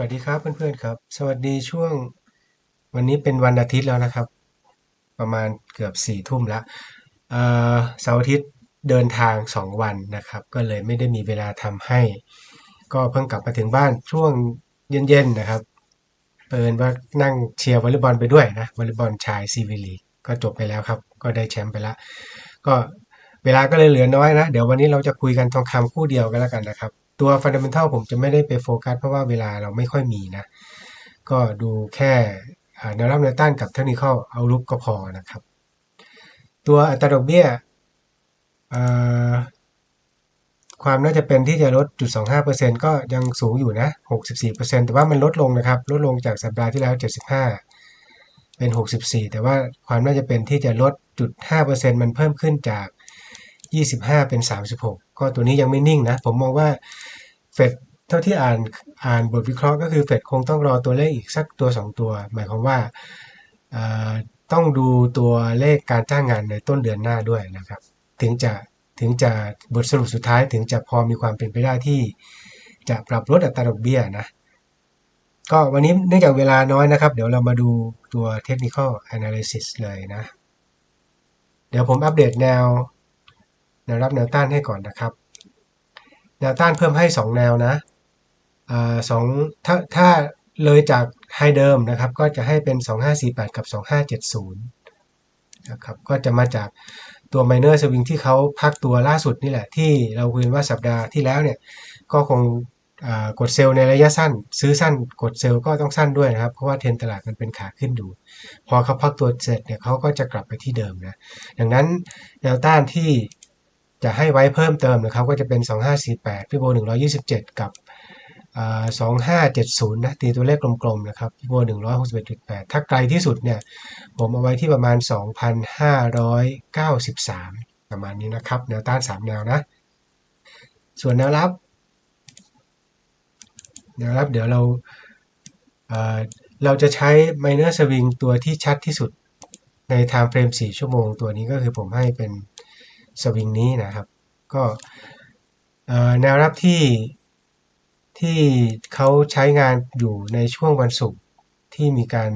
วัสดีครับเพื่อนๆครับ สวัสดีช่วงวันนี้เป็นวันอาทิตย์แล้วนะครับ ประมาณเกือบสี่ทุ่มแล้วเสาร์อาทิตย์เดินทางสองวันนะครับ ก็เลยไม่ได้มีเวลาทำให้ ก็เพิ่งกลับมาถึงบ้านช่วงเย็นๆนะครับเปินว่านั่งเชียร์วอลเลย์บอลไปด้วยนะวอลเลย์บอลชายซีวีลีก็จบไปแล้วครับ ก็ได้แชมป์ไปล้วก็เวลาก็เลยเหลือน้อยนะ เดี๋ยววันนี้เราจะคุยกันทองคำคู่เดียวกันแล้วกันนะครับ ตัวฟันเดเมนทัลผมจะไม่ได้ไปโฟกัสเพราะว่าเวลาเราไม่ค่อยมีนะ ก็ดูแค่แนวรับแนวต้านกับเทคนิคอลเอาลุกก็พอนะครับ ตัวอัตราดอกเบี้ยความน่าจะเป็นที่จะลดจุด25%ก็ยังสูงอยู่นะ 64%แต่ว่ามันลดลงนะครับ ลดลงจากสัปดาห์ที่แล้ว 75 เป็น 64 แต่ว่าความน่าจะเป็นที่จะลดจุด5%มันเพิ่มขึ้นจาก 25 เป็น 36 ก็ตัวนี้ยังไม่นิ่งนะ ผมมองว่าเฟดเท่าที่อ่านอ่านบทวิเคราะห์ก็คือเฟดคงต้องรอตัวเลขอีกสักตัว 2 ตัว หมายความว่าต้องดูตัวเลขการจ้างงานในต้นเดือนหน้าด้วยนะครับ ถึงจะถึงจะบทสรุปสุดท้ายถึงจะพอมีความเป็นไปได้ที่ จะปรับลดอัตราดอกเบี้ยนะก็วันนี้เนื่องจากเวลาน้อยนะครับ เดี๋ยวเรามาดูตัว technical analysis เลยนะ เดี๋ยวผมอัปเดตแนว แนวรับแนวต้านให้ก่อนนะครับ แนวต้านเพิ่มให้ 2 แนวนะอสองถ้าถ้าเลยจากไฮเดิมนะครับ ก็จะให้เป็น 2548 กับ 2570 นะครับ ก็จะมาจากตัว minor swing ที่เขาพักตัวล่าสุดนี่แหละ ที่เราคุยกันว่าสัปดาห์ที่แล้วเนี่ย ก็คงกดเซลล์ในระยะสั้น ซื้อสั้นกดเซลล์ก็ต้องสั้นด้วยนะครับ เพราะว่าเทรนตลาดมันเป็นขาขึ้นอยู่ พอเขาพักตัวเสร็จเนี่ยเขาก็จะกลับไปที่เดิมนะ ดังนั้นแนวต้านที่ จะให้ไว้เพิ่มเติมนะครับ ก็จะเป็น 2548พี่โบ127 กับอ่า2570 นะ ตีตัวเลขกลมๆ นะครับพี่โบ161.8 ถ้าไกลที่สุดเนี่ย ผมเอาไว้ที่ประมาณ 2,593 ประมาณนี้นะครับ แนวต้าน 3 แนวนะ ส่วนแนวรับ แนวรับเดี๋ยวเราเเราจะใช้ minor swing ตัวที่ชัดที่สุดใน time frame 4 ชั่วโมง ตัวนี้ก็คือผมให้เป็น สวิงนี้นะครับ ก็แนวรับที่ที่เขาใช้งานอยู่ในช่วงวันศุกร์ที่มีการ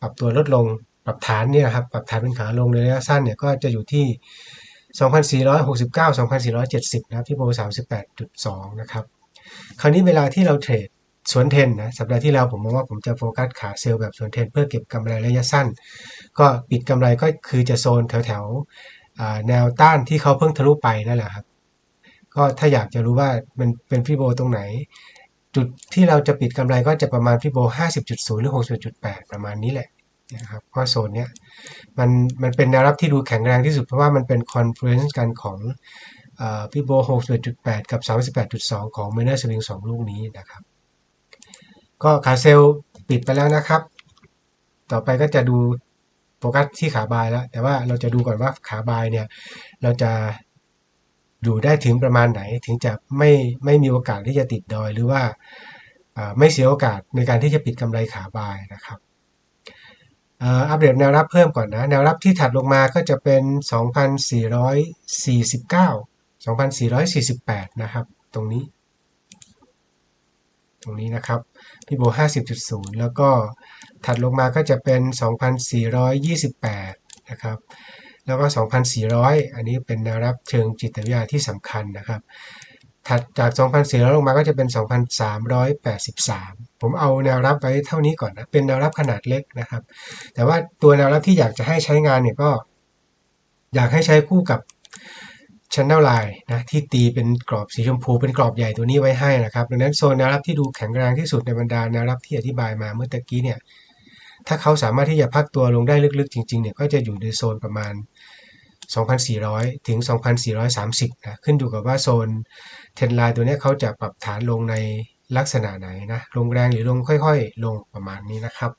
ปรับตัวลดลงปรับฐานเนี่ยครับปรับฐานเป็นขาลงในระยะสั้นเนี่ยก็จะอยู่ที่ 2,469 2,470 นะครับที่โบ38.2 นะครับ คราวนี้เวลาที่เราเทรดสวนเทนนะสัปดาห์ที่แล้วผมมองว่าผมจะโฟกัสขาเซลล์แบบสวนเทนเพื่อเก็บกำไรระยะสั้น ก็ปิดกำไรก็คือจะโซนแถวแถวๆ แนวต้านที่เขาเพิ่งทะลุไปนั่นแหละครับ ก็ถ้าอยากจะรู้ว่ามันเป็นฟิโบตรงไหน จุดที่เราจะปิดกำไรก็จะประมาณฟิโบ 50.0 หรือ 60.8 ประมาณนี้แหละนะครับเพราะโซนเนี้ยมันมันเป็นแนวรับที่ดูแข็งแรงที่สุดเพราะว่ามันเป็นคอนเฟลูเอนซ์กันของฟิโบ 61.8 กับ 38.2 ของเมเนอร์สวิง2ลูกนี้นะครับ ก็ขาเซลปิดไปแล้วนะครับ ต่อไปก็จะดู ฟกัสที่ขาบายแล้ว แต่ว่าเราจะดูก่อนว่าขาบายเนี่ย เราจะอยู่ได้ถึงประมาณไหน ถึงจะไม่ไม่มีโอกาสที่จะติดดอย หรือว่าไม่เสียโอกาสในการที่จะปิดกำไรขาบายนะครับอัปเดตแนวรับเพิ่มก่อนนะ แนวรับที่ถัดลงมาก็จะเป็น 2,449 2,448 นะครับ ตรงนี้ ตรงนี้นะครับพี่โบ50.0 แล้วก็ถัดลงมาก็จะเป็น 2,428 นะครับ แล้วก็ 2,400 อันนี้เป็นแนวรับเชิงจิตวิทยาที่สำคัญนะครับ ถัดจาก 2,400 ลงมาก็จะเป็น 2,383 ผมเอาแนวรับไว้เท่านี้ก่อนนะ เป็นแนวรับขนาดเล็กนะครับ แต่ว่าตัวแนวรับที่อยากจะให้ใช้งานเนี่ยก็อยากให้ใช้คู่กับ Channel Line นะที่ตีเป็นกรอบสีชมพูเป็นกรอบใหญ่ตัวนี้ไว้ให้นะครับดังนั้นโซนแนวรับที่ดูแข็งแรงที่สุดในบรรดาแนวรับที่อธิบายมาเมื่อตะกี้เนี่ยถ้าเขาสามารถที่จะพักตัวลงได้ลึกๆ จริงๆเนี่ยก็จะอยู่ในโซนประมาณ 2,400 ถึง 2,430 นะขึ้นอยู่กับว่าโซนเทนไลน์ตัวนี้เขาจะปรับฐานลงในลักษณะไหนนะลงแรงหรือลงค่อย ๆ ลงประมาณนี้นะครับ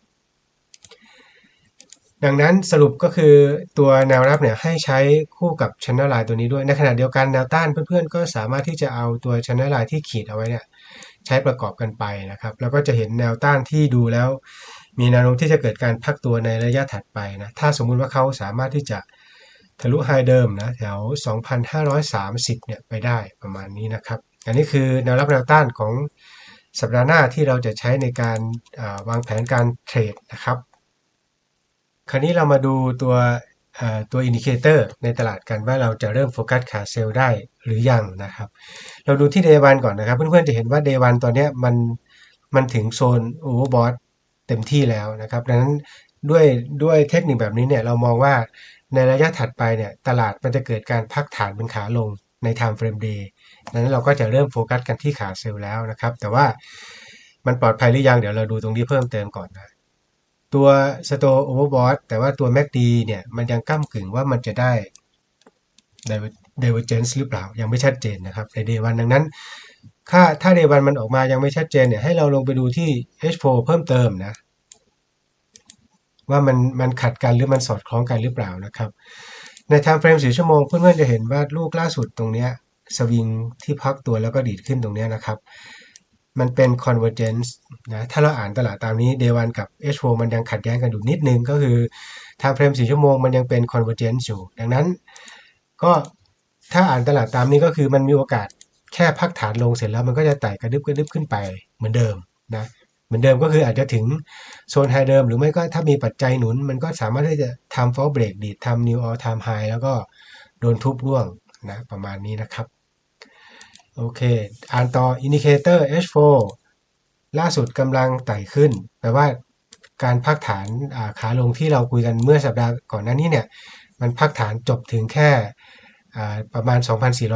ดังนั้นสรุปก็คือตัวแนวรับเนี่ยให้ใช้คู่กับ Channel Line ตัวนี้ด้วย ในขณะเดียวกันแนวต้านเพื่อนๆ ก็สามารถที่จะเอาตัว Channel Line ที่ขีดเอาไว้เนี่ยใช้ประกอบกันไปนะครับ แล้วก็จะเห็นแนวต้านที่ดูแล้ว มีแนวโน้มที่จะเกิดการพักตัวในระยะถัดไปนะ ถ้าสมมุติว่าเขาสามารถที่จะทะลุไฮเดิมนะแถว 2,530 เนี่ยไปได้ประมาณนี้นะครับ อันนี้คือแนวรับแนวต้านของสัปดาห์หน้าที่เราจะใช้ในการาวางแผนการเทรดนะครับ คราวนี้เรามาดูตัวตัวอินดิเคเตอร์ในตลาดกันว่าเราจะเริ่มโฟกัสขาเซลล์ได้หรือยังนะครับ เราดูที่ day 1ก่อนนะครับ เพื่อนๆจะเห็นว่า day 1ตอนนี้มันมันถึงโซน overbought เต็มที่แล้วนะครับดังนั้นด้วยด้วยเทคนิคแบบนี้เนี่ยเรามองว่าในระยะถัดไปเนี่ยตลาดมันจะเกิดการพักฐานเป็นขาลงใน time frame day ดังนั้นเราก็จะเริ่มโฟกัสกันที่ขาเซลล์แล้วนะครับ แต่ว่ามันปลอดภัยหรือยังเดี๋ยวเราดูตรงนี้เพิ่มเติมก่อนนะ ตัว Store Overbought แต่ว่าตัว MACD เนี่ย มันยังก้ากึ่งว่ามันจะได้ Divergence หรือเปล่า ยังไม่ชัดเจนนะครับ ใน Day 1ดังนั้นถ้าถ้า Day 1มันออกมายังไม่ชัดเจนเนี่ยให้เราลงไปดูที่ H4 เพิ่มเติมนะ ว่ามันมันขัดกันหรือมันสอดคล้องกันหรือเปล่านะครับ ใน time frame 4ชั่วโมงเพื่อนๆจะเห็นว่าลูกล่าสุดตรงเนี้ยสวิงที่พักตัวแล้วก็ดีดขึ้นตรงเนี้ยนะครับ มันเป็น convergence นะถ้าเราอ่านตลาดตามนี้ day 1กับ H4 มันยังขัดแย้งกันอยู่นิดนึง ก็คือ time frame 4ชั่วโมงมันยังเป็น convergence อยู่ ดังนั้น ก็ถ้าอ่านตลาดตามนี้ก็คือมันมีโอกาสแค่พักฐานลงเสร็จแล้วมันก็จะไต่กระดึบกระดึบขึ้นไปเหมือนเดิมนะเหมือนเดิมก็คืออาจจะถึงโซนไฮเดิม หรือไม่ก็ถ้ามีปัจจัยหนุน มันก็สามารถที่จะทำ fall break ดีดทำ new all time high แล้วก็โดนทุบร่วงนะประมาณนี้นะครับ โอเค อ่านต่อ indicator H4 ล่าสุดกำลังไต่ขึ้น แปลว่าการพักฐานขาลงที่เราคุยกันเมื่อสัปดาห์ก่อนหน้านี้เนี่ย มันพักฐานจบถึงแค่ประมาณ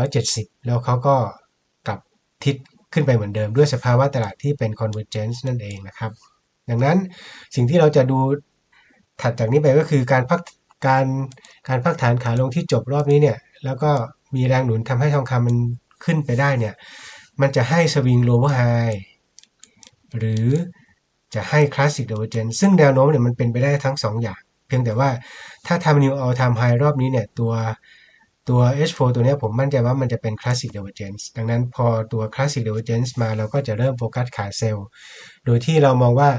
2,470 แล้วเขาก็กลับทิศขึ้นไปเหมือนเดิมด้วยสภาวะตลาดที่เป็น convergence นั่นเองนะครับ ดังนั้นสิ่งที่เราจะดูถัดจากนี้ไปก็คือการพักการการพักฐานขาลงที่จบรอบนี้เนี่ย แล้วก็มีแรงหนุนทำให้ทองคำมัน ขึ้นไปได้เนี่ย มันจะให้สวิงโลว์ไฮหรือจะให้คลาสสิกเดเวอร์เจนซึ่งแนวโน้มเนี่ยมันเป็นไปได้ทั้ง 2 อย่าง เพียงแต่ว่าถ้าทำ new all time high รอบนี้เนี่ยตัวตัว H4 ตัวนี้ผมมั่นใจว่ามันจะเป็น classic divergence ดังนั้นพอตัว classic divergence มาเราก็จะเริ่มโฟกัสขายเซลล์ โดยที่เรามองว่า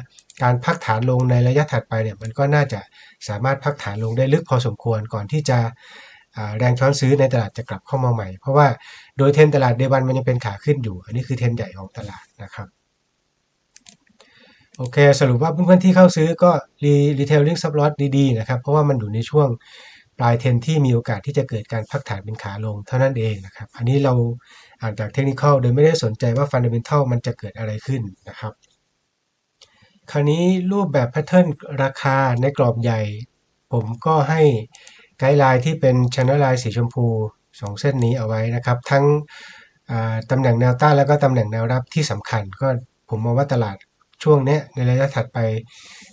การพักฐานลงในระยะถัดไปเนี่ยมันก็น่าจะสามารถพักฐานลงได้ลึกพอสมควรก่อนที่จะ แรงช้อนซื้อในตลาดจะกลับเข้ามาใหม่ เพราะว่าโดยเทรนตลาดเดวันมันยังเป็นขาขึ้นอยู่ อันนี้คือเทรนใหญ่ของตลาดนะครับโอเค สรุปว่าเพื่อนๆที่เข้าซื้อก็รีรีเทลลิงซับลอตดีๆนะครับ เพราะว่ามันอยู่ในช่วงปลายเทนที่มีโอกาสที่จะเกิดการพักฐานเป็นขาลงเท่านั้นเองนะครับ อันนี้เราอ่านจากเทคนิคโดยไม่ได้สนใจว่าฟันเดเมนทัลมันจะเกิดอะไรขึ้นนะครับ คราวนี้รูปแบบแพทเทิร์นราคาในกรอบใหญ่ ผมก็ให้ ไกด์ไลน์ที่เป็นช n นไลน์สีชมพู 2 เส้นนี้เอาไว้นะครับ ทั้งตำแหน่งแนวต้านแล้วก็ตำแหน่งแนวรับที่สำคัญ ก็ผมมองว่าตลาดช่วงนี้ในระยะถัดไป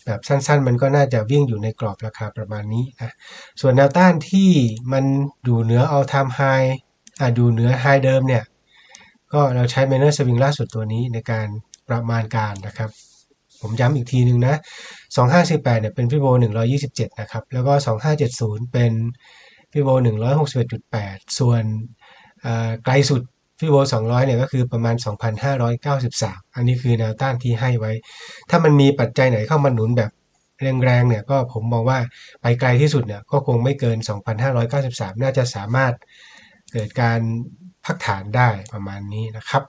แบบสั้นๆ มันก็น่าจะวิ่งอยู่ในกรอบราคาประมาณนี้นะส่วนแนวต้านที่มันอยู่เหนือ all time high อ่าดูเหนือ high เดิมเนี่ย ก็เราใช้ minor swing ล่าสุดตัวนี้ในการประมาณการนะครับ ผมย้ำอีกทีนึงนะ 2518เนี่ยเป็นฟิโบ127 นะครับ แล้วก็ 2570 เป็นฟิโบ161.8 ส่วนไกลสุดฟิโบ200 เนี่ยก็คือประมาณ 2,593 อันนี้คือแนวต้านที่ให้ไว้ ถ้ามันมีปัจจัยไหนเข้ามาหนุนแบบแรงๆ เนี่ยก็ผมมองว่าไปไกลที่สุดเนี่ยก็คงไม่เกิน 2,593 น่าจะสามารถเกิดการพักฐานได้ประมาณนี้นะครับ